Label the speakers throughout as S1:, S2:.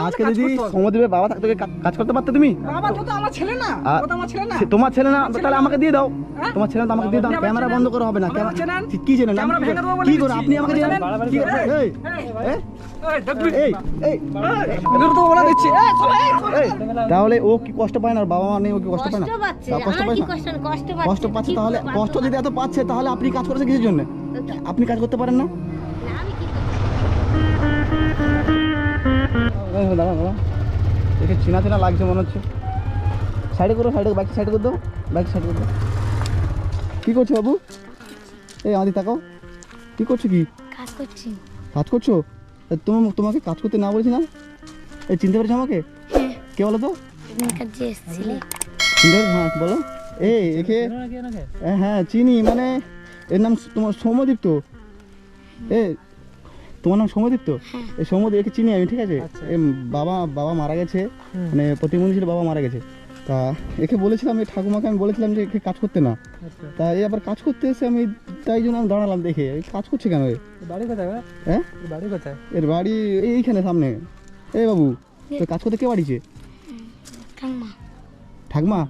S1: আজকে যদি
S2: করতে
S1: সমুদ্রের বাবা থাকতো কাজ করতে পারতে তুমি?
S2: বাবা তো তো আমার ছেলে না তো আমার ছেলে না।
S1: তোমার ছেলে না তাহলে আমাকে দিয়ে দাও।
S2: হ্যাঁ?
S1: তোমার ছেলে তো আমাকে দিয়ে দাও ক্যামেরা বন্ধ করে হবে না ক্যামেরা কি- আমি
S2: ক্যামেরা
S1: কি
S2: ভেঙে দেবো
S1: কি করে? আপনি আমাকে দিয়ে? এই তাহলে ও কি কষ্ট পায় না? বাবা মা নেই ও কি কষ্ট পায় না?
S3: কষ্ট
S1: পায় না?
S3: কষ্ট কষ্ট পাচ্ছে
S1: তাহলে কষ্ট যদি এত পাচ্ছে তাহলে আপনি কাজ করেছেন কিসের জন্য? আপনি কাজ করতে পারেন না? দাঁড়া দাঁড়া দেখে চেনা চেনা লাগছে মনে হচ্ছে। সাইডে করো সাইডে বাইক সাইড করে দাও। বাইক সাইড করে দাও। কী করছ বাবু? এই আমাদের তাকাও। কী করছ কি?
S3: কাজ করছি।
S1: কাজ করছ? তা তোমার তোমাকে কাজ করতে না বলেছি না? এই চিনতে পেরেছ আমাকে?
S3: হ্যাঁ।
S1: কে বলো তো?
S3: তুমি
S1: হ্যাঁ বলো। এই একে হ্যাঁ চিনি মানে এর নাম তোমার সৌম্যদীপ্ত। এ তোমার নাম সৌম্যদীপ্ত এই সৌম্যদীপ একে চিনি আমি ঠিক আছে? এ বাবা বাবা মারা গেছে। মানে প্রতিবন্ধী ছিল বাবা মারা গেছে। তা একে বলেছিলাম এই ঠাকুমাকে আমি বলেছিলাম যে একে কাজ করতে না। তা এই আবার কাজ করতে এসে আমি তাই জন্য আমি দাঁড়ালাম দেখে। এই কাজ করছে কেন এ?
S2: বাড়ি কোথায়?
S1: হ্যাঁ?
S2: বাড়ি কোথায়?
S1: এর বাড়ি এইখানে সামনে। এ বাবু তো কাজ করতে কে বাড়িছে? ঠাকমা।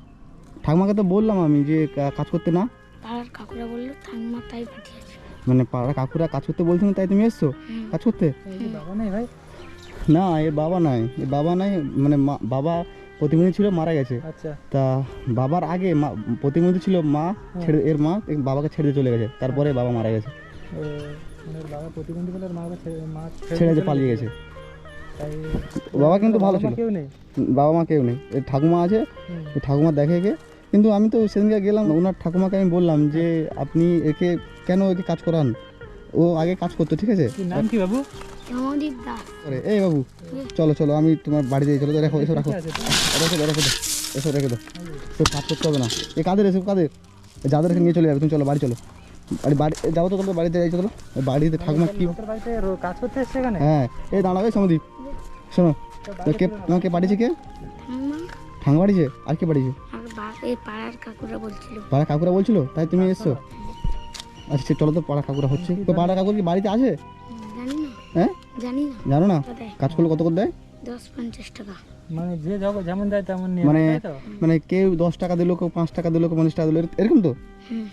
S1: ঠাকমাকে তো বললাম আমি যে কাজ করতে না।
S3: পাড়ার কাকুরা বলল ঠাম্মা তাই পাঠিয়েছে।
S1: মানে পাড়া কাকুরা কাজ করতে বলছেন তাই তুমি এসছো? কাজ করতে? না এর বাবা নাই। এর বাবা নাই মানে মা- বাবা প্রতিবন্ধী ছিল মারা গেছে।
S2: আচ্ছা।
S1: তা বাবার আগে মা প্রতিবন্ধী ছিল মা ছেড়ে এর মা বাবাকে ছেড়ে চলে গেছে। তারপরে বাবা মারা গেছে।
S2: মানে বাবা প্রতিবন্ধী বলে ওর ছেড়ে
S1: ছেড়ে পালিয়ে গেছে? বাবা কিন্তু ভালো ছিল।
S2: কেউ নেই?
S1: বাবা মা কেউ নেই। এর ঠাকুমা আছে ঠাকুমা দেখে কিন্তু আমি তো সেদিনকে গেলাম ওনার ঠাকুমাকে আমি বললাম যে আপনি একে কেন ওকে কাজ করান? ও আগে কাজ করতো ঠিক আছে?
S2: কি নাম কি বাবু?
S1: এই বাবু চলো চলো আমি তোমার বাড়িতে চলো রেখো। এসব রাখো? রেখে দাও রেখে দাও এসব রেখে দাও তো কাজ করতে হবে না। এ কাদের এসব কাদের? যাদের নিয়ে চলে যাবে তুমি চলো বাড়ি চলো। বাড়ি বাড়ি যাব তো চলো বাড়িতে যাই চলো। বাড়িতে ঠাকুমা কি
S2: কাজ করতে এসছে এখানে?
S1: হ্যাঁ এই দাঁড়াবে সমদীপ। শোনো কে তোমাকে পাঠিয়েছে কে ঠাঙ্গা পাঠিয়েছে আর কে পাঠিয়েছে
S3: আর পাড়ার কাকুরা বলছিল।
S1: পাড়া কাকুরা বলছিল? তাই তুমি এসছো? আচ্ছা সে চলো তো পাড়া কাকুরা হচ্ছে। তো পাড়া কাকুর কি বাড়িতে আছে?
S3: জানি না।
S1: হ্যাঁ?
S3: জানি না।
S1: জানো না? কাজ করলে কত করে দেয়?
S3: দশ পঞ্চাশ টাকা।
S2: মানে যে যেমন দেয় তেমন
S1: মানে
S2: তো?
S1: মানে কেউ দশ টাকা দিল কেউ পাঁচ টাকা দিল কেউ পঞ্চাশ টাকা দিল এরকম তো?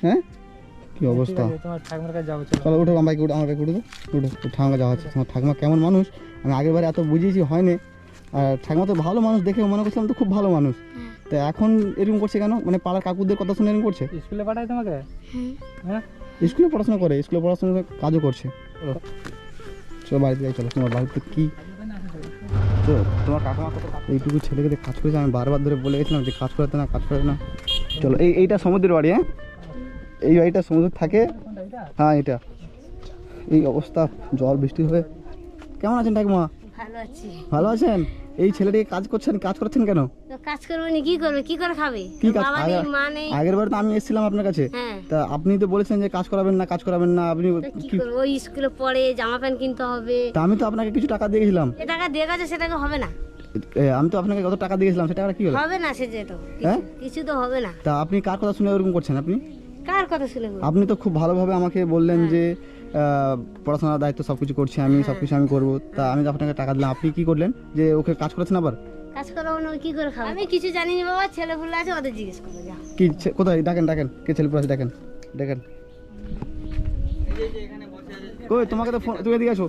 S1: হ্যাঁ? কি অবস্থা
S2: আছে, তোমার ঠাকুমার কাছে যাব চলো।
S1: চলো উঠো আমার বাইকে উঠে আমার বাইকে উঠে উঠে ঠাকুমা যাওয়া হচ্ছে। তোমার ঠাকুমা কেমন মানুষ? আমি আগেরবারে এত বুঝিয়েছি হয়নি। আর ঠাকুমা তো ভালো মানুষ দেখে মনে করছিলাম তো খুব ভালো মানুষ।
S3: হ্যাঁ।
S1: তো এখন এরকম করছে কেন? মানে পাড়ার কাকুদের কথা শুনে এরকম করছে?
S2: স্কুলে পাঠায় তোমাকে? হ্যাঁ?
S1: স্কুলে পড়াশোনা করে স্কুলে পড়াশোনা করে কাজও করছে। চলো চলো বাড়িতে যাই চলো। তোমার বাড়িতে কী? তো তোমার কাকুমা কত এইটুকু ছেলেকে দিয়ে কাজ করেছে আমি বারবার ধরে বলে গেছিলাম যে কাজ করাতে না কাজ করাতে না। চলো এই এইটা সমুদ্রের বাড়ি হ্যাঁ? এই বাড়িটা সমুদ্র থাকে। হ্যাঁ এটা। এই অবস্থা জল বৃষ্টি হয়ে। কেমন আছেন ঠাকুমা?
S3: ভালো আছি।
S1: ভালো আছেন? এই ছেলেটিকে কাজ করছেন কাজ করছেন কেন?
S3: কাজ করবে না কি করবে কি করে খাবে?
S1: কি কাজ?
S3: বাবা নেই মা নেই।
S1: আগের বার তো আমি এসেছিলাম আপনার কাছে।
S3: হ্যাঁ।
S1: তা আপনি তো বলেছেন যে কাজ করাবেন না কাজ করাবেন না আপনি
S3: কি করব? ওই স্কুলে পড়ে জামা প্যান্ট কিনতে হবে।
S1: তা আমি তো আপনাকে কিছু টাকা দিয়ে গেছিলাম
S3: যে টাকা দিয়ে গেছে সেটাকে হবে না।
S1: এ, আমি তো আপনাকে কত টাকা দিয়েছিলাম সেটা আর কি হলো?
S3: হবে না সে যেটা
S1: হ্যাঁ?
S3: কিছু তো হবে না।
S1: তা আপনি কার কথা শুনে ওরকম করছেন আপনি?
S3: কার কথা শুনে বলব?
S1: আপনি তো খুব ভালোভাবে আমাকে বললেন যে আহ, পড়াশোনার দায়িত্ব সব কিছু করছি আমি সব কিছু আমি করব। তা আমি তো আপনাকে টাকা দিলাম। আপনি কি করলেন? যে ওকে কাজ করেছেন আবার?
S3: কাজ করাবো না কি করে খাবে? আমি কিছু জানি না বাবা ছেলেগুলো আছে ওদের জিজ্ঞেস করো যা।
S1: কি কোথায়? ডাকেন ডাকেন কে ছেলে আছে ডাকেন ডাকেন কই তোমাকে তো ফোন তুমি এদিকে আসো।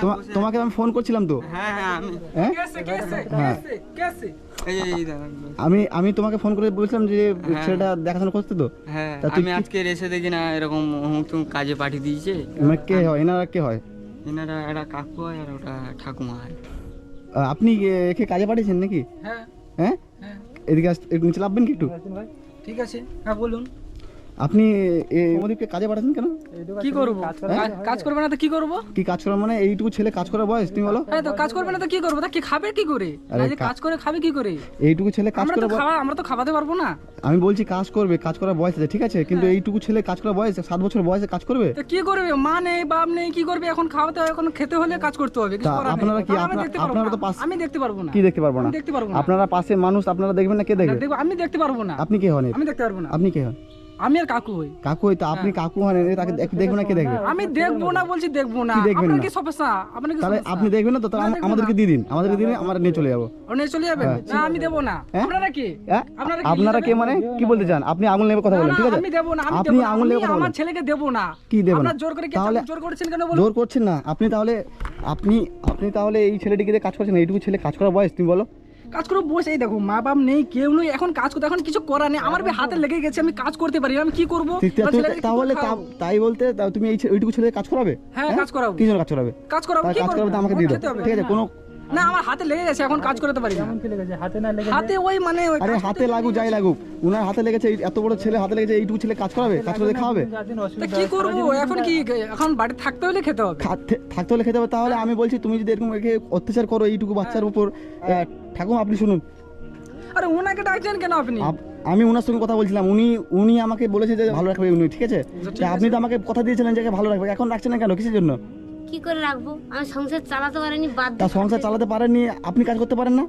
S1: তোমা- তোমাকে আমি ফোন করছিলাম তো।
S4: হ্যাঁ হ্যাঁ আমি
S1: হ্যাঁ? হ্যাঁ। আমি আমি তোমাকে ফোন করে বলছিলাম যে ছেলেটা দেখাশোনা করতে তো?
S4: হ্যাঁ আমি আজকে এসে দেখি না এরকম তুম কাজে পাঠিয়ে দিয়েছে।
S1: মানে কে হয়? এনারা কে হয়?
S4: এনারা একটা কাকু হয় আর ওটা ঠাকুমা হয়।
S1: আপনি একে কাজে পাঠিয়েছেন নাকি?
S2: হ্যাঁ।
S1: হ্যাঁ?
S2: হ্যাঁ।
S1: এদিকে একটু নিচে লাভবেন কি একটু?
S2: ঠিক আছে। হ্যাঁ বলুন।
S1: আপনি কাজে পাঠাচ্ছেন কেন?
S2: কি করব? কাজ করবে না তো কি করব?
S1: কি কাজ করা মানে এইটুকু ছেলে কাজ করার বয়স তুমি বলো?
S2: হ্যাঁ তো কাজ করবে না তো কি করব? তা কি খাবে কি করে?
S1: আরে
S2: কাজ করে খাবে কি করে?
S1: এইটুকু ছেলে কাজ
S2: আমরা তো খাওয়া আমরা তো খাওয়াতে পারব না।
S1: আমি বলছি কাজ করবে কাজ করার বয়স আছে ঠিক আছে? কিন্তু এইটুকু ছেলে কাজ করার বয়স সাত বছর বয়সে কাজ করবে?
S2: তো কি করবে? মা নেই বাপ নেই কি করবে? এখন খাওয়াতে হবে, এখন খেতে হলে কাজ করতে হবে কিছু করার
S1: আপনারা কি-
S2: আমি দেখতে পারব
S1: আপনারা তো পাশ-
S2: আমি দেখতে পারব না।
S1: কি দেখতে পারব না?
S2: দেখতে পারব না।
S1: আপনারা পাশে মানুষ আপনারা দেখবেন না কে দেখব
S2: আমি দেখতে পারব না।
S1: আপনি কে হন?
S2: আমি দেখতে পারব না।
S1: আপনি কে হন?
S2: আমি আর কাকু হই।
S1: কাকু হয়তো আপনি কাকু হন তাকে দেখ- দেখবে না কে দেখবে?
S2: আমি দেখব না বলছি দেখব না।
S1: দেখবেন না?
S2: কি সমস্যা? আপনার কি
S1: তাহলে আপনি দেখবেন না তো তাহলে আমাদেরকে দিয়ে দিন আমাদেরকে দিয়ে আমরা নিয়ে চলে যাব।
S2: আপনি চলে যাবেন? না আমি দেবো না।
S1: হ্যাঁ?
S2: আপনারা কি?
S1: হ্যাঁ?
S2: আপনারা কি
S1: আপনারা কে মানে? কি বলতে চান? আপনি আঙুল নেবে কথা
S2: না,
S1: বলেন ঠিক আছে?
S2: আমি দেবো না
S1: আপনি আঙুল নেবে
S2: আমার ছেলেকে দেবো না।
S1: কি দেবো না?
S2: আপনারা জোর করে কি
S1: তাহলে-
S2: জোর করেছেন কেন বলুন?
S1: জোর করছেন না। আপনি তাহলে আপনি আপনি তাহলে এই ছেলেটিকে কাজ করছেন না, এইটুকু ছেলে কাজ করার বয়স তুমি বলো।
S2: কাজ করে বসে এই দেখো মা বাপ নেই কেউ নেই এখন কাজ করতে এখন কিছু করার নেই। আমার হাতে লেগে গেছে আমি কাজ করতে পারি আমি কি করব?
S1: তাহলে তাই বলতে তুমি এই ওইটুকু ছেলে কাজ করাবে?
S2: হ্যাঁ, কাজ করাবো।
S1: কি কাজ করাবে?
S2: কাজ করাবো
S1: কাজ
S2: করাবে?
S1: আমাকে দিয়ে দাও। ঠিক আছে কোনো
S2: না আমার হাতে লেগে গেছে এখন কাজ করতে পারি না।
S5: হাতে না লেগে
S2: হাতে ওই মানে ওই
S1: আরে হাতে লাগুক যাই লাগুক। উনার হাতে লেগেছে এত বড় ছেলে হাতে লেগেছে এইটুকু ছেলে কাজ করাবে কাজ করে খাওয়াবে
S2: তা কি করব? এখন কি এখন বাড়ি থাকতে হলে খেতে হবে?
S1: থাকতে হলে খেতে হবে তাহলে আমি বলছি তুমি যদি এরকম একে অত্যাচার করো এইটুকু বাচ্চার উপর আহ, ঠাকুমা আপনি শুনুন।
S2: আরে ওনাকে ডাকছেন কেন আপনি?
S1: আমি ওনার সঙ্গে কথা বলছিলাম। উনি উনি আমাকে বলেছে যে ভালো রাখবে উনি ঠিক আছে? তা আপনি তো আমাকে কথা দিয়েছিলেন যে ভালো রাখবে। এখন রাখছেন না কেন? কিসের জন্য?
S3: কি করে রাখব? আমি সংসার চালাতে পারিনি বাদ
S1: তা সংসার চালাতে পারেননি আপনি কাজ করতে পারেন না?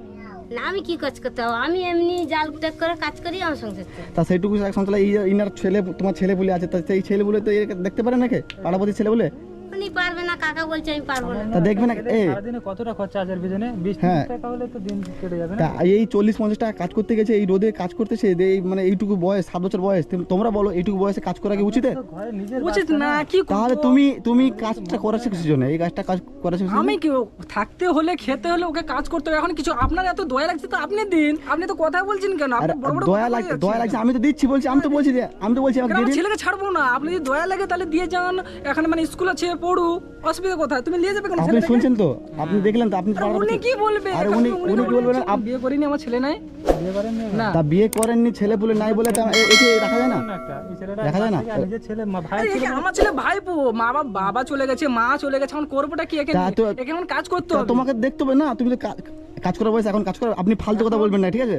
S3: না আমি কি কাজ করতে হবে আমি এমনি জাল টেক করে কাজ করি আমার সংসার।
S1: তা সেইটুকু সংসার এই ইনার ছেলে তোমার ছেলে বলে আছে তা সেই ছেলে বলে তো একে দেখতে পারেন নাকি? পাড়াপতি ছেলে বলে
S3: উনি পারবে না কাকা বলছে আমি পারব না।
S1: তা দেখবে না
S5: সারাদিনে কতটা খরচা আছে পিছনে বিশ
S1: হ্যাঁ।
S5: তিরিশ টাকা হলে তো দিন কেটে যাবে না?
S1: এই চল্লিশ পঞ্চাশ টাকা কাজ করতে গেছে এই রোদে কাজ করতেছে এই মানে এইটুকু বয়স সাত বছর বয়স। তোমরা বলো এইটুকু বয়সে কাজ করা কি উচিত?
S5: তো ঘরে নিজের
S2: উচিত না কি
S1: তাহলে তুমি তুমি কাজটা করাছো কিসের জন্য? এই কাজটা কাজ করাছো কিসের
S2: আমি কি থাকতে হলে খেতে হলে ওকে কাজ করতে হবে। এখন কিছু আপনার এত দয়া লাগছে তো আপনি দিন। আপনি তো কথা বলছেন কেন? আপনি বড় বড়
S1: দয়া লাগছে দয়া লাগছে। আমি তো দিচ্ছি বলছি আমি তো বলছি আমি তো বলছি আমাকে
S2: ছেলেকে ছাড়বো না। আপনি যদি দয়া লাগে তাহলে দিয়ে যান। এখানে মানে স্কুল আছে পড়ুক। অসুবিধা কোথায়? তুমি নিয়ে যাবে কেন
S1: আপনি শুনছেন তো? আপনি দেখলেন তো আপনি
S2: উনি কি বলবে?
S1: আরে উনি উনি কি বলবেন
S2: বিয়ে করিনি আমার ছেলে নাই।
S5: বিয়ে করেন না?
S1: তা বিয়ে করেননি ছেলে বলে নাই বলে তা এ- একে রাখা যায় না? যায় না?
S5: নিজের ছেলে মা- ভাই
S2: আরে আমার ছেলে ভাইপো মা বাবা বাবা চলে গেছে মা চলে গেছে এখন করবোটা কি একে এখন কাজ করতে হবে।
S1: তোমাকে দেখতে হবে না? তুমি তো কাজ করার বয়স এখন কাজ করো আপনি ফালতু কথা বলবেন না ঠিক আছে?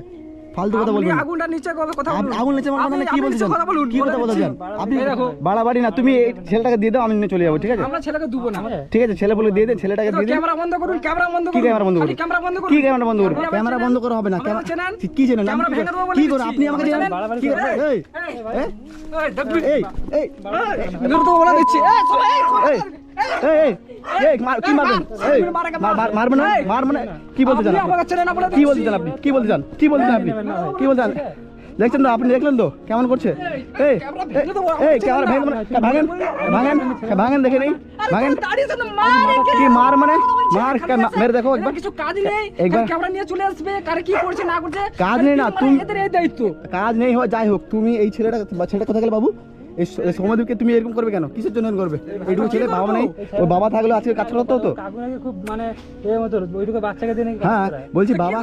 S1: ফালতু কথা বলবেন
S2: আগুনটা নিচে করে কথা বলুন
S1: আগুন লেচে মারবেন
S2: আপনি-
S1: কি
S2: নিচে
S1: চান
S2: কথা বলুন
S1: কি কথা। চান আপনি
S2: দেখো।
S1: বাড়াবাড়ি না তুমি এই ছেলেটাকে দিয়ে দাও আমি নিয়ে চলে যাব ঠিক আছে
S2: আমরা ছেলেকে দুবো না
S1: ঠিক আছে ছেলে বলে দিয়ে দেন ছেলেটাকে দিয়ে দিন
S2: ক্যামেরা বন্ধ করুন ক্যামেরা বন্ধ
S1: কি ক্যামেরা বন্ধ করুন
S2: ক্যামেরা বন্ধ করুন
S1: কি ক্যামেরা বন্ধ করুন ক্যামেরা বন্ধ করা হবে না ক্যামেরা? কি আমি
S2: ক্যামেরা ভেঙে দেবো
S1: কি করে। আপনি আমাকে চেনেন? কি করে- এই
S2: এই,
S1: এই,
S2: এই?
S1: এই এই
S2: এই।
S1: এই এই এই মার- কি মারবেন? এই মার- মার- মারবেন না? মারবেন না? কি বলতে চান
S2: আপনি
S1: আপনি?
S2: আমাকে চেনেন না বলে
S1: কি বলতে চান আপনি? কি বলতে চান? কি বলতে চান আপনি? কি বলতে চান? দেখছেন তো আপনি দেখলেন তো কেমন করছে? এই এই ক্যামেরা। ভাঙেন ভাঙেন ভাঙেন দেখে নেই ভাঙেন। কি মার মানে? মার
S2: খালি
S1: কে-
S2: আছে।
S1: মেরে দেখো একবার।
S2: কিছু কাজ নেই।
S1: একবার-
S2: খালি ক্যামেরা নিয়ে চলে আসবে? কারে কি করছে না করছে?
S1: কাজ নেই না,
S2: মানে?
S1: তুমি-
S2: দায়িত্ব।
S1: কাজ নেই হয় যাই হোক তুমি এই ছেলেটা ছেলেটা কোথায় গেলে বাবু। এই স- তুমি এরকম করবে কেন? কিসের জন্য করবে? এইটুকু ছেলে বাবা নেই। ওই বাবা থাকলে আজকে কাজ করতে হতো
S5: খুব মানে ওইটুকু বাচ্চাকে দিয়ে
S1: হ্যাঁ বলছি বাবা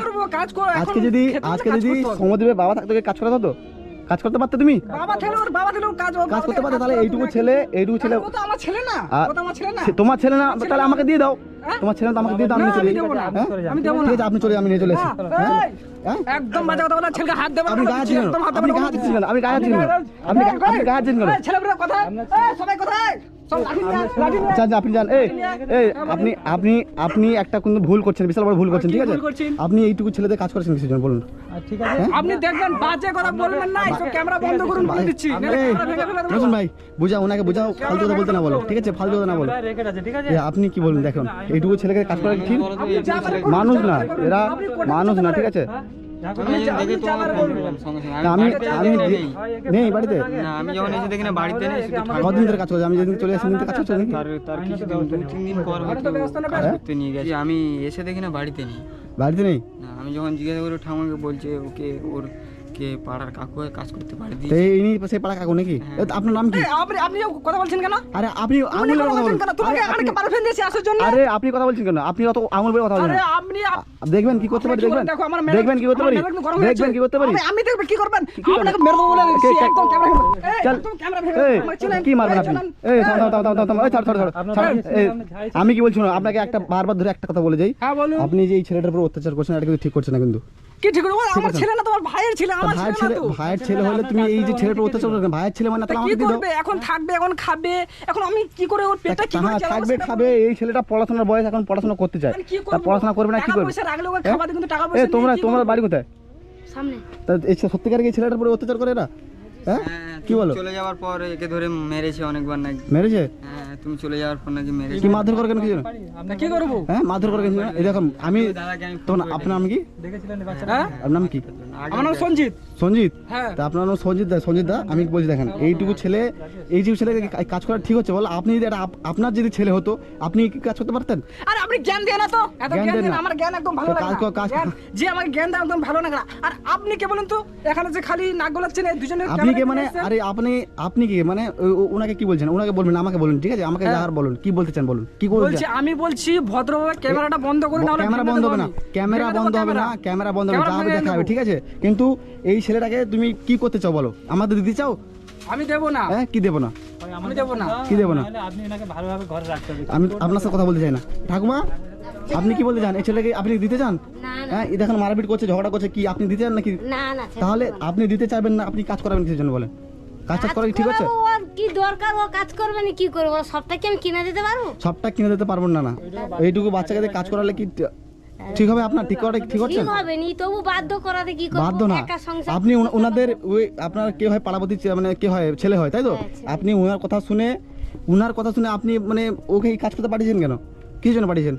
S1: আজকে যদি আজকে যদি
S2: হবে।
S1: বাবা থাকতো কাজ করাতো হতো কাজ করতে পারতে তুমি
S2: বাবা থাকলে ওর বাবা থাকলে কাজ
S1: কাজ করতে পারতে তাহলে এইটুকু ছেলে এইটুকু ছেলে
S2: ও তো আমার ছেলে না ও তো আমার ছেলে না
S1: তোমার ছেলে না তাহলে আমাকে দিয়ে দাও
S2: হ্যাঁ?
S1: তোমার ছেলে তো আমাকে দিয়ে দাও আমি চলে
S2: আমি
S1: যাই।
S2: না।
S1: হ্যাঁ?
S2: আমি দেবো
S1: ঠিক আছে আপনি চলে আমি নিয়ে চলে আসি হ্যাঁ?
S2: একদম বাজে কথা বলা ছেলেকে হাত দেবে
S1: আপনি গায়ে হাত আপনি
S2: দেবে
S1: গায়ে দিচ্ছেন আমি গায়ে কেন? আপনি গায়ে হাত দিচ্ছেন কেন?
S2: ছেলেগুলো কোথায় এই, সবাই কোথায়
S1: আপনি যান। এই এই আপনি আপনি আপনি একটা কিন্তু ভুল করছেন বিশাল বড় ভুল করছেন
S2: কি
S1: ঠিক আছে? আপনি এইটুকু ছেলেদের কাজ করেছেন বলুন।
S5: ঠিক আছে।
S2: আপনি দেখবেন বাজে কথা বলবেন না সব ক্যামেরা বন্ধ করুন বলে দিচ্ছি। নাহলে
S1: এই,
S2: ক্যামেরা ভেঙে ফেলে দেবো।
S1: রোশন ভাই বুঝাও ওনাকে বুঝাও ফালতু কথা বলতে না বলো ঠিক আছে? ফালতু কথা না বলো।
S5: রেকর্ড আছে ঠিক আছে?
S1: এ, আপনি কি বলুন দেখুন এইটুকু ছেলেকে কাজ করা ঠিক মানুষ না এরা মানুষ না ঠিক আছে?
S4: আমি নেই।
S1: বাড়িতে?
S4: না যখন এসে দেখি না বাড়িতে নেই শুধু
S1: ধরে কাজ করছে? আমি যেদিন চলে আসি কাজ করছে
S4: তার তার কিছুদিন দু তিন দিন পর করতে নিয়ে গেছি। আমি এসে দেখি না বাড়িতে নেই।
S1: বাড়িতে নেই?
S4: না আমি যখন জিজ্ঞাসা করি ঠাকুমাকে বলছে ওকে ওর কে পাড়ার কাকু কাজ করতে পারে
S1: তো ইনি সেই পাড়া কাকু নাকি? আপনার নাম কি?
S2: আপনি আপনি কথা বলছেন কেন?
S1: আরে আপনি আঙুলের
S2: কথা বলছেন কেন? তোমাকে পারফেন দিয়েছি আসার জন্য?
S1: আরে আপনি কথা বলছেন কেন? আপনি অত আঙুল বলে কথা বলছেন
S2: আরে আপনি
S1: দেখবেন কি করতে পারি দেখবেন?
S2: দেখো আমার
S1: দেখবেন কি করতে পারি?
S2: হয়ে
S1: দেখবেন কি করতে পারি?
S2: আমি- দেখবে কি করবেন? আপনাকে মেরে দেবো বলে একদম ক্যামেরা
S1: চল
S2: ক্যামেরা?
S1: কি মারবেন আপনি? এই থাম থাম থাম থাম এই ছাড় ছাড় ছাড়। আমি কি বলছি না আপনাকে একটা বারবার ধরে একটা কথা বলে যাই।
S2: হ্যাঁ
S1: আপনি যে এই ছেলেটার উপর অত্যাচার করছেন এটা কিন্তু ঠিক করছেন না কিন্তু।
S2: কি ঠিক করব আমার ছেলে না তোমার ভাইয়ের ছেলে আমার
S1: ভাইয়ের
S2: ছেলে
S1: ভাইয়ের ছেলে হলে তুমি এই যে ছেলেটার উপর অত্যাচার করবে ভাইয়ের ছেলে মানে তাহলে আমাকে
S2: এখন থাকবে এখন খাবে এখন আমি কি করে ওর পেটটা কি করে
S1: হ্যাঁ
S2: চালাবো
S1: থাকবে খাবে এই ছেলেটা পড়াশোনার বয়স এখন পড়াশোনা করতে চায়। তা পড়াশোনা করবে না কি করবে?
S2: পয়সা রাখলে ওকে
S1: হ্যাঁ?
S2: কিন্তু টাকা পয়সা
S1: তোমরা তোমার? বাড়ি কোথায়?
S3: সামনে।
S1: তা এই সত্যিকার এই ছেলেটার উপরে অত্যাচার করে এরা? হ্যাঁ?
S4: হ্যাঁ।
S1: কি বলো?
S4: চলে যাওয়ার পর একে ধরে মেরেছে অনেকবার নাকি।
S1: মেরেছে?
S4: হ্যাঁ তুমি চলে যাওয়ার পর নাকি মেরেছে।
S1: কি মারধর করে কেন কি জন্য
S2: কি করব?
S1: হ্যাঁ মারধর করে কেন কি এই দেখো আমি তখন আপনার নাম কি?
S5: দেখেছিলেন
S2: হ্যাঁ।
S1: আপনার নাম কি?
S2: আমার নাম সঞ্জিত।
S1: সঞ্জিত?
S2: হ্যাঁ।
S1: তা আপনার নাম সঞ্জিত দা সঞ্জিত দা আমি বলছি দেখেন এইটুকু ছেলে এই যে ছেলে কাজ করা ঠিক হচ্ছে? বলো আপনি যদি আপনার যদি ছেলে হতো আপনি কি কাজ করতে পারতেন?
S2: আরে আপনি জ্ঞান দেন না তো? এত
S1: জ্ঞান দেন
S2: আমার জ্ঞান একদম ভালো লাগে না। যে আমাকে জ্ঞান দেয় একদম ভালো লাগে না। আর আপনি কে বলেন তো? এখানে যে খালি নাক গলাচ্ছেন এই দুজনে
S1: আপনি কে মানে? আরে আপনি আপনি কি মানে ওনাকে কি বলছেন? ওনাকে বলবেন আমাকে বলুন ঠিক আছে? আমাকে
S2: হ্যাঁ।
S1: যাহার বলুন কি বলতে চান বলুন? কি
S2: বলছি আমি বলছি ভদ্রভাবে ক্যামেরাটা বন্ধ করে না
S1: ক্যামেরা বন্ধ হবে না। ক্যামেরা বন্ধ হবে না
S2: ক্যামেরা।
S1: বন্ধ হবে না
S2: ক্যামেরা
S1: যা হবে দেখা হবে ঠিক আছে? কিন্তু এই ছেলেটাকে তুমি কি করতে চাও বলো? আমাদের দিতে চাও?
S2: আমি দেবো না।
S1: হ্যাঁ কি দেবো না?
S2: আমি দেবো না।
S1: কি দেবো না?
S5: আপনি এনাকে ভালোভাবে ঘরে রাখতে হবে।
S1: আমি আপনার সাথে কথা বলতে চাই না। ঠাকুমা আপনি কি বলতে চান? এই ছেলেকে আপনি দিতে চান?
S3: না না।
S1: হ্যাঁ এই দেখেন মারপিট করছে ঝগড়া করছে কি আপনি দিতে চান নাকি?
S3: না না
S1: তাহলে আপনি দিতে চাইবেন না আপনি কাজ করাবেন কিসের জন্য বলেন? কাজ টাজ করা কি ঠিক আছে।
S3: ওর কি দরকার ও কাজ করবে না কি করব? সবটা কি আমি কিনে দিতে পারব?
S1: সবটা কিনে দিতে পারবেন না না। এইটুকু বাচ্চাকে দিয়ে কাজ করালে কি ঠিক হবে আপনার? ঠিক করা ঠিক হচ্ছে?
S3: হবে নি তবু বাধ্য করাতে কি করব?
S1: বাধ্য না। আপনি ওনাদের ওই আপনার কে হয় পাড়াপতি মানে কে হয়? ছেলে হয় তাই তো?
S3: হ্যাঁ,
S1: আপনি ওনার কথা শুনে ওনার কথা শুনে আপনি মানে ওকে এই কাজ করতে পাঠিয়েছেন কেন? কি জন্য পাঠিয়েছেন?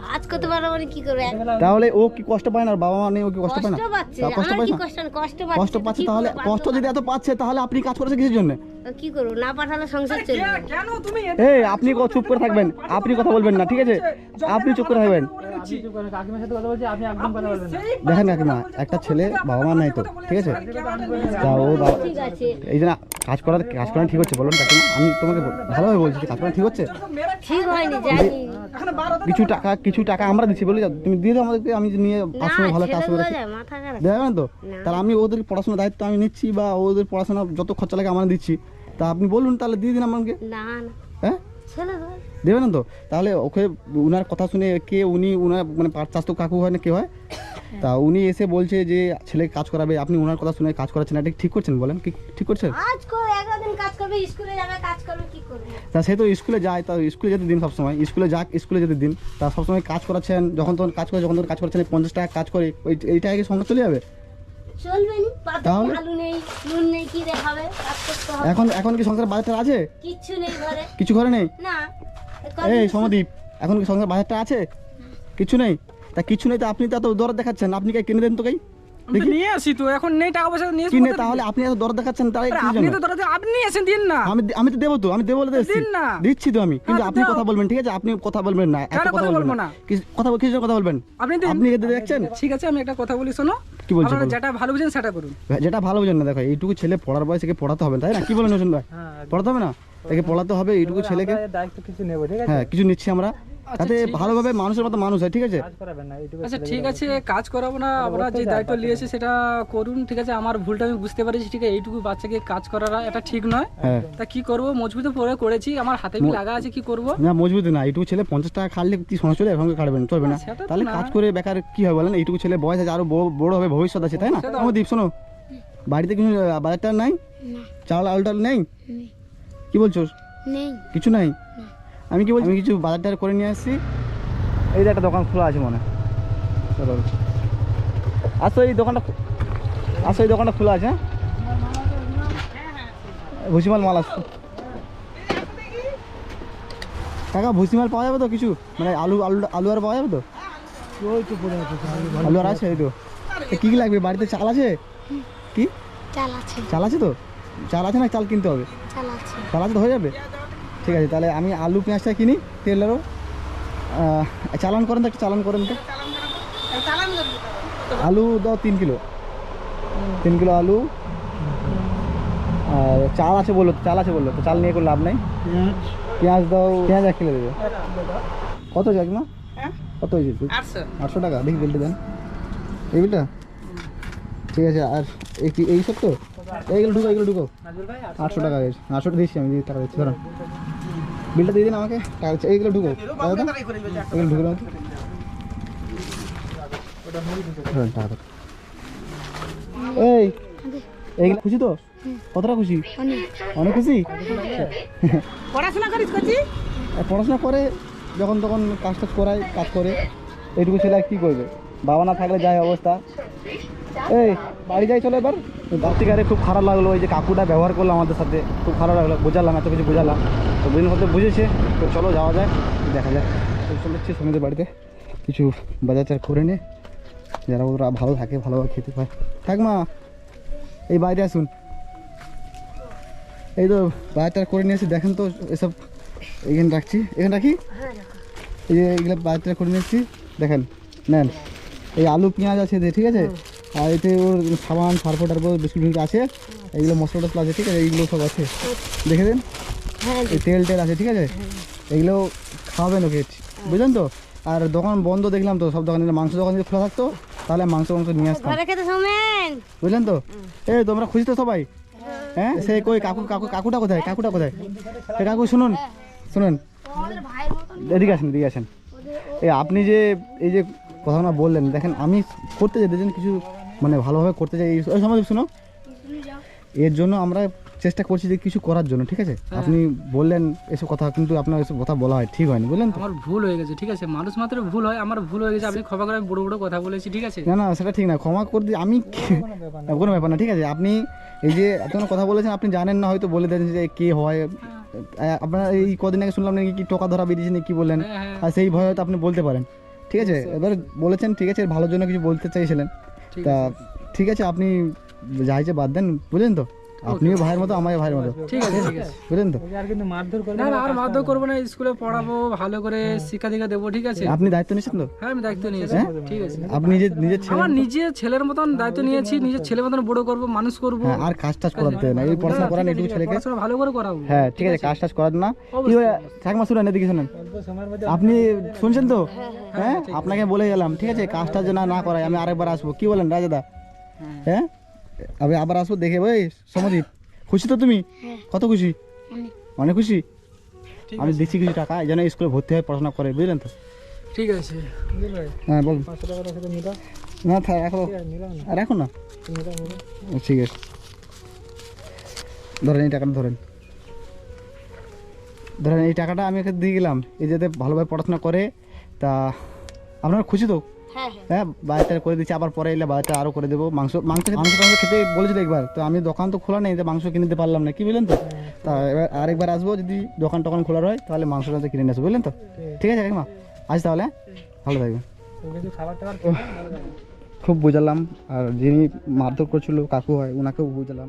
S3: কাজ করতে পারব মানে কি করবে?
S1: তাহলে ও কি কষ্ট পায় না? বাবা মা নেই ও কি কষ্ট পায় না?
S3: কষ্ট পাচ্ছে।
S1: কষ্ট
S3: পাচ্ছে
S1: তাহলে কষ্ট যদি এত পাচ্ছে তাহলে আপনি কাজ করেছে কিসের জন্য?
S3: কি করব? না পাঠালে সংসার চলবে
S2: কেন তুমি
S1: এই আপনি ক- চুপ করে থাকবেন। আপনি কথা বলবেন না ঠিক আছে? আপনি চুপ করে থাকবেন। দেখেন কাকিমা একটা ছেলে বাবা মা নাই তো ঠিক আছে? তা ও বাবা। এই যে না কাজ করা কাজ করা ঠিক হচ্ছে বলুন কাকিমা। আমি তোমাকে ভালোভাবে বলছি কাজ করা ঠিক হচ্ছে।
S3: ঠিক হয়নি জানি
S1: কিছু টাকা কিছু টাকা আমরা দিচ্ছি বলে তুমি দিয়ে দাও আমাদেরকে আমি নিয়ে
S3: না
S1: ভালো কাজ করে দেবেন তো? তাহলে আমি ওদের পড়াশোনার দায়িত্ব আমি নিচ্ছি বা ওদের পড়াশোনা যত খরচা লাগে আমরা দিচ্ছি। তা আপনি বলুন তাহলে দিয়ে দিন আমাকে।
S3: না না।
S1: হ্যাঁ? দেবেন তো। তাহলে ওকে উনার কথা শুনে কে উনি উনার মানে পাঁচ চাষ তো কাকু হয় না কে হয়? তা উনি এসে বলছে যে ছেলে কাজ করাবে আপনি ওনার কথা শুনে কাজ করাচ্ছেন এটা ঠিক করছেন বলেন কি ঠিক করছেন
S3: কাজ করবে স্কুলে যাবে কাজ করবে কি করবে?
S1: তা সে তো স্কুলে যায় তা স্কুলে যেতে দিন সবসময় স্কুলে যাক স্কুলে যেতে দিন। তা সবসময় কাজ করাচ্ছেন যখন তখন কাজ করে যখন তখন কাজ করাচ্ছেন পঞ্চাশ টাকা কাজ করে ওই এই টাকা কি সংসার চলে যাবে?
S3: চলবে
S1: তাহলে?
S3: আলু নেই নুন নেই কি দেখাবে? কাজ করতে হবে।
S1: এখন এখন কি সংসার বাজারটা আছে?
S3: কিচ্ছু নেই ঘরে।
S1: কিছু ঘরে নেই?
S3: না
S1: এই সমদীপ এখন কি সংসার বাজারটা আছে? কিছু নেই? তা কিছু নেই তো আপনি তো এত দর দেখাচ্ছেন। আপনি কে কিনে দেন তো কাই?
S2: তো নিয়ে আসি তো এখন নেই টাকা পয়সা নিয়ে
S1: কিনে তাহলে আপনি এত দর দেখাচ্ছেন তাই
S2: আপনি তো আপনি এসেন দিন না।
S1: আমি আমি তো দেবো তো আমি দেবো বলে
S2: দিন না।
S1: দিচ্ছি তো আমি। কিন্তু আপনি কথা বলবেন ঠিক আছে? আপনি কথা বলবেন না। একটা কথা বলবেন না? কথা বল- কিসের কথা বলবেন?
S2: আপনি
S1: আপনি দেখছেন?
S2: ঠিক আছে আমি একটা কথা বলি শোনো?
S1: কি বলছো
S2: আপনারা যেটা ভালো বুঝেন সেটা করুন।
S1: যেটা ভালো বোঝেন না দেখো এইটুকু ছেলে পড়ার বয়সে একে পড়াতে হবে তাই না? কি বলেন হোসেন ভাই?
S5: হ্যাঁ
S1: পড়াতে হবে না? তাকে পড়াতে হবে এইটুকু ছেলেকে।
S5: দায়িত্ব কিছু নেব ঠিক আছে?
S1: হ্যাঁ কিছু নিচ্ছি আমরা।
S2: আচ্ছা, আছে।
S1: ভালোভাবে মানুষের মতো মানুষ হয় ঠিক আছে?
S5: কাজ করাবেন না এইটুকু
S2: আচ্ছা ঠিক আছে কাজ করাবো না আপনারা যে দায়িত্ব নিয়েছে সেটা করুন ঠিক আছে? আমার ভুলটা আমি বুঝতে পারছি ঠিক আছে? এইটুকু বাচ্চাকে কাজ করাটা এটা ঠিক নয়।
S1: হ্যাঁ।
S2: তা কি করব? মজবুত পরে করেছি আমার হাতে বি লাগা আছে কি করব?
S1: না মজবুত না এইটুকু ছেলে পঞ্চাশ টাকা খাটলে কি সমস্যা চলে এভাবে খাটবেন চলবে না। তাহলে কাজ করে বেকার কি হয় বলেন? এইটুকু ছেলে বয়স আছে আরও বড়- বড় হবে ভবিষ্যৎ আছে তাই না? আমার দীপ শোনো। বাড়িতে কিছু বাজারটা নাই? চাল আলু টাল নেই। কি বলছো?
S3: নেই।
S1: কিছু নাই? আমি কি বলছি? আমি কিছু বাজার টাজার করে নিয়ে আসছি। এই যে একটা দোকান খোলা আছে মনে হয়। চলো। আসো এই দোকানটা আসো এই দোকানটা খোলা আছে হ্যাঁ? ভুসিমাল মাল আসছে। কাকা ভুসিমাল পাওয়া যাবে তো কিছু? মানে আলু আলু আলু আর পাওয়া যাবে তো? আলু আর আছে এই তো। তা কী কি লাগবে? বাড়িতে চাল আছে? কি?
S3: চাল আছে।
S1: চাল আছে তো? চাল আছে না চাল কিনতে হবে?
S3: চাল আছে।
S1: চাল আছে তো হয়ে যাবে? ঠিক আছে তাহলে আমি আলু পেঁয়াজটা কিনি তেলেরও চালান করেন তো একটা চালান করেন তো। আলু দাও তিন কিলো। তিন কিলো আলু। আর চাল আছে বলল তো, চাল আছে বলল তো চাল নিয়ে কোনো লাভ নাই। পেঁয়াজ। দাও পেঁয়াজ এক কিলো দেবে। কত কাকিমা কত হয়েছে আটশো। টাকা দেখি বিলটা দেন। এই বিলটা? ঠিক আছে আর এই কি- এই সব তো? এইগুলো ঢুকো এইগুলো ঢুকো আটশো টাকা গেছে আটশো টাকা দিচ্ছি আমি টাকা দিচ্ছি ধরুন বিলটা দিয়ে দিন আমাকে টাকা এইগুলো ঢুকো। এগুলো ঢুকে। এই এইগুলো খুশি তো? কতটা খুশি? অনেক। খুশি?
S2: পড়াশোনা করিস করছি
S1: আর পড়াশোনা করে যখন তখন কাজ টাজ করায় কাজ করে। এইটুকু ছেলে আর কী করবে? বাবা না থাকলে যাই অবস্থা। এই বাড়ি যাই চলো এবার। রাত্রিকারে খুব খারাপ লাগল ওই যে কাকুটা ব্যবহার করল আমাদের সাথে খুব খারাপ লাগল বোঝালাম এত কিছু বোঝালাম। তো বুঝির মধ্যে বুঝেছে তো চলো যাওয়া যায় দেখা যাক। চলে যাচ্ছি সমিতির বাড়িতে। কিছু বাজার চার করে নিয়ে যারা ওরা ভালো থাকে ভালোভাবে খেতে পায়। থাক মা এই বাইরে আসুন। এই তো বাজারটা করে নিয়েছি দেখেন তো এসব এখানে রাখছি। এখানে রাখি? এই যে এগুলো বাজারটা করে নিয়েছি দেখেন নেন। এই আলু পেঁয়াজ আছে ঠিক আছে? আর এতে ওর সাবান সার্ফো টার্ফো বিস্কুট আছে। এইগুলো মশলা টসলা আছে ঠিক আছে? এইগুলো সব আছে। দেখে দেন।
S3: হ্যাঁ
S1: তেল টেল আছে ঠিক আছে? এগুলো খাওয়াবেন ওকে। বুঝলেন তো? আর দোকান বন্ধ দেখলাম তো সব দোকানে মাংস দোকান যদি খোলা থাকতো তাহলে মাংস মাংস নিয়ে আসতাম। বুঝলেন তো? এ তোমরা খুশি তো সবাই? হ্যাঁ। সে কই কাকু কাকু কাকুটা কোথায়? কাকুটা কোথায়? এ কাকু শুনুন শুনুন। এদিকে আসেন এদিকে আসেন। এই আপনি যে এই যে কথাটা বললেন দেখেন আমি করতে চাই কিছু মানে ভালোভাবে করতে চাই এই সময় শুনো। এর জন্য আমরা চেষ্টা করছি যে কিছু করার জন্য ঠিক আছে? আপনি বললেন এসব কথা কিন্তু আপনার এসব কথা বলা হয় ঠিক হয়নি বুঝলেন তো?
S2: আমার ভুল হয়ে গেছে ঠিক আছে? মানুষ মাত্র ভুল হয় আমার ভুল হয়ে গেছে আপনি ক্ষমা করে আমি বড় বড় কথা বলেছি ঠিক আছে?
S1: না না সেটা ঠিক না ক্ষমা করে দিই আমি কোনো ব্যাপার না ঠিক আছে? আপনি এই যে এত কথা বলেছেন আপনি জানেন না হয়তো বলে দেন যে কে হয়। আপনার এই কদিন আগে শুনলাম নাকি কি টোকা ধরা বেরিয়েছে নাকি কি বললেন
S2: হ্যাঁ, হ্যাঁ।
S1: আর সেই ভয় হয়তো আপনি বলতে পারেন ঠিক আছে? এবার বলেছেন ঠিক আছে ভালোর জন্য কিছু বলতে চাইছিলেন। তা ঠিক আছে আপনি যা হয়েছে বাদ দেন বুঝলেন তো? আপনিও ভাইয়ের মতো আমার ভাইয়ের মতো।
S2: ঠিক আছে ঠিক আছে।
S1: বুঝলেন তো?
S5: আর কিন্তু মারধর করবে
S2: না না আর মারধর করব না স্কুলে পড়াবো ভালো করে শিক্ষা দীক্ষা দেবো ঠিক আছে?
S1: আপনি দায়িত্ব নিয়েছেন তো?
S2: হ্যাঁ আমি দায়িত্ব নিয়েছি। ঠিক আছে।
S1: আপনি নিজের নিজের ছেলে
S2: আমার নিজের ছেলের মতন দায়িত্ব নিয়েছি নিজের ছেলের মতন বড় করব মানুষ করব।
S1: হ্যাঁ আর কাজ টাজ করাতে না। এই পড়াশোনা করান একটু ছেলেকে।
S2: পড়াশোনা ভালো করে করাবো।
S1: হ্যাঁ ঠিক আছে কাজ টাজ করার না। কি হয়ে ঠাকমা শুনেন এদিকে শুনেন। আপনি শুনছেন তো? হ্যাঁ আপনাকে বলে গেলাম ঠিক আছে কাজটা যেন না করাই আমি আরেকবার আসব। কি বলেন রাজাদা হ্যাঁ? আমি আবার আসব দেখে ভাই সমদীপ খুশি তো তুমি? কত খুশি? অনেক। খুশি? আমি দিচ্ছি কিছু টাকা যেন স্কুলে ভর্তি হয়ে পড়াশোনা করে বুঝলেন তো?
S2: ঠিক আছে।
S1: হ্যাঁ বলুন। না থাক রাখো
S5: নিলাম না।
S1: ঠিক আছে। ধরেন এই টাকাটা ধরেন। ধরেন এই টাকাটা আমি ওকে দিয়ে গেলাম। এই যাতে ভালোভাবে পড়াশোনা করে তা আপনারা খুশি তো?
S3: হ্যাঁ হ্যাঁ।
S1: হ্যাঁ বাজারটা করে দিচ্ছি আবার পরে এলে বাজারটা আরও করে দেবো। মাংস মাংস মাংস টাংস খেতে বলেছিল একবার তো আমি দোকান তো খোলা নেই তো মাংস কিনে দিতে পারলাম না কি বললেন তো? তা এবার আরেকবার আসব যদি দোকান টোকান খোলা রয় তাহলে মাংস টাংস কিনে নিয়ে আসব বুঝলেন তো? ঠিক আছে কাকিমা আজ তাহলে হ্যাঁ? ভালো থাকবেন। খুব বোঝালাম আর যিনি মারধর করছিল কাকু হয় ওনাকেও বুঝালাম।